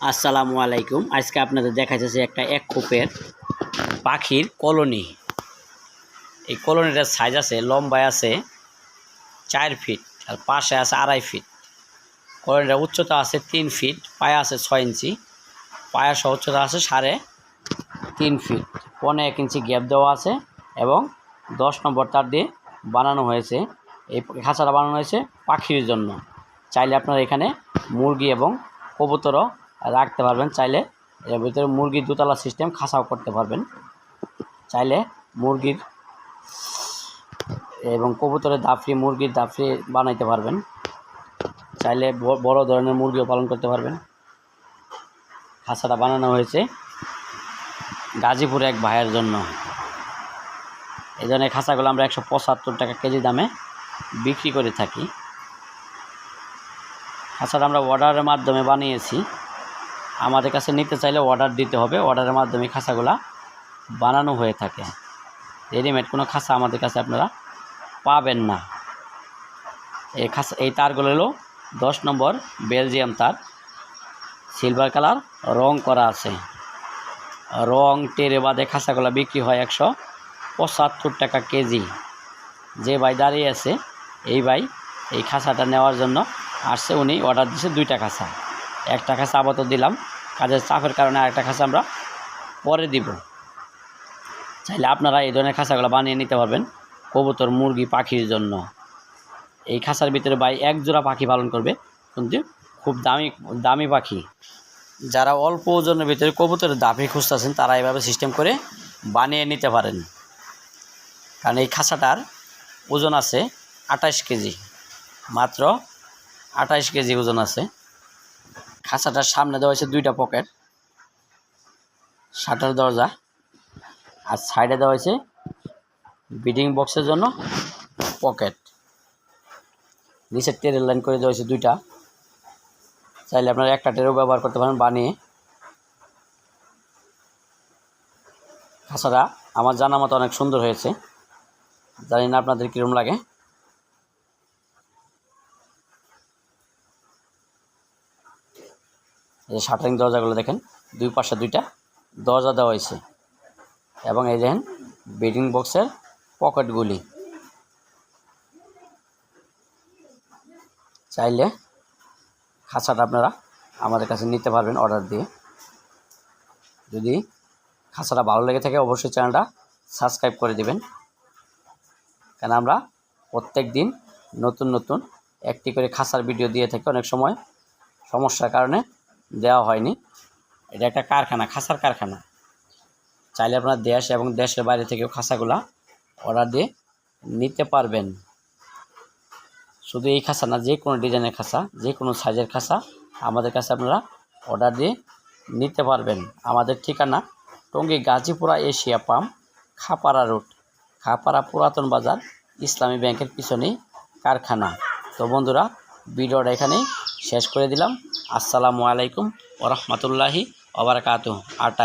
আসসালামু আলাইকুম। আজকে আপনাদের দেখা যাচ্ছে একটা এক কোপের পাখির কলোনি। এই কলোনিটার সাইজ আছে, লম্বায় আছে চার ফিট আর পাশে আছে আড়াই ফিট কলোনিটার উচ্চতা আছে তিন ফিট পায়া আছে ছয় ইঞ্চি। পায়া সহ উচ্চতা আছে সাড়ে তিন ফিট পনে এক ইঞ্চি গ্যাপ দেওয়া আছে এবং দশ নম্বর তার দিয়ে বানানো হয়েছে। এই খাঁচাটা বানানো হয়েছে পাখির জন্য। চাইলে আপনারা এখানে মুরগি এবং কবুতরও রাখতে পারবেন চাইলে। এর ভিতরে মুরগির দুতলা সিস্টেম খাসাও করতে পারবেন। চাইলে মুরগির এবং কবুতরের দাফরি, মুরগির দাফরি বানাইতে পারবেন। চাইলে বড় ধরনের মুরগিও পালন করতে পারবেন। খাসাটা বানানো হয়েছে গাজীপুরে এক ভাইয়ের জন্য। এই ধরনের খাসাগুলো আমরা একশো পঁচাত্তর টাকা কেজি দামে বিক্রি করে থাকি। খাসাটা আমরা অর্ডারের মাধ্যমে বানিয়েছি। আমাদের কাছে নিতে চাইলে অর্ডার দিতে হবে। অর্ডারের মাধ্যমে খাঁচাগুলা বানানো হয়ে থাকে। রেডিমেড কোনো খাঁচা আমাদের কাছে আপনারা পাবেন না। এই খাঁচা এই তারগুলো হলো দশ নম্বর বেলজিয়াম তার। সিলভার কালার রং করা আছে। রং টেরে বাদে খাঁচাগুলো বিক্রি হয় একশো পঁচাত্তর টাকা কেজি। যে ভাই দাঁড়িয়ে আছে, এই ভাই এই খাঁচাটা নেওয়ার জন্য আসছে, উনি অর্ডার দিয়েছে দুইটা খাঁচা একটা খাঁচা আপাতত দিলাম। কাজের চাপের কারণে আরেকটা খাঁচা আমরা পরে দিব। চাইলে আপনারা এই ধরনের খাঁচাগুলো বানিয়ে নিতে পারবেন কবুতর, মুরগি, পাখির জন্য। এই খাঁচার ভিতরে ভাই এক জোড়া পাখি পালন করবে, কিন্তু খুব দামি দামি পাখি। যারা অল্প ওজনের ভিতরে কবুতরের দাফি খুঁজতেছেন, তারা এভাবে সিস্টেম করে বানিয়ে নিতে পারেন। কারণ এই খাঁচাটার ওজন আছে আঠাশ কেজি। মাত্র আঠাশ কেজি ওজন আছে। খাঁচাটার সামনে দেওয়া হয়েছে দুইটা পকেট, শাটার দরজা, আর সাইডে দেওয়া হয়েছে বিডিং বক্সের জন্য পকেট। নিচে টেরের লাইন করে দেওয়া হয়েছে দুইটা। চাইলে আপনারা একটা টেরও ব্যবহার করতে পারেন বানিয়ে। খাঁচাটা আমার জানা মতো অনেক সুন্দর হয়েছে। জানি না আপনাদের কীরকম লাগে। যে শাটারিং দরজাগুলো দেখেন, দুই পাশে দুইটা দরজা দেওয়া হয়েছে। এবং এই দেখেন, বেডিং বক্সের পকেটগুলি। চাইলে খাঁচাটা আপনারা আমাদের কাছে নিতে পারবেন অর্ডার দিয়ে। যদি খাঁচাটা ভালো লেগে থাকে, অবশ্যই চ্যানেলটা সাবস্ক্রাইব করে দিবেন। কেন আমরা প্রত্যেক দিন নতুন নতুন একটি করে খাঁচার ভিডিও দিয়ে থাকি। অনেক সময় সমস্যার কারণে দেওয়া হয়নি। এটা একটা কারখানা খাঁচার কারখানা। চাইলে আপনার দেশ এবং দেশের বাইরে থেকেও খাসাগুলা অর্ডার দিয়ে নিতে পারবেন। শুধু এই খাসা না যে কোনো ডিজাইনের খাসা যে কোনো সাইজের খাসা আমাদের কাছে আপনারা অর্ডার দিয়ে নিতে পারবেন। আমাদের ঠিকানা Tongi Gazipura Asia pump, Khapara road, Khapara পুরাতন বাজার, ইসলামী ব্যাংকের পিছনেই কারখানা। তো বন্ধুরা, ভিডিওটা এখানেই শেষ করে দিলাম। আসসালামু আলাইকুম ওরহমতুল্লাহি ওবরাকাতু আটাই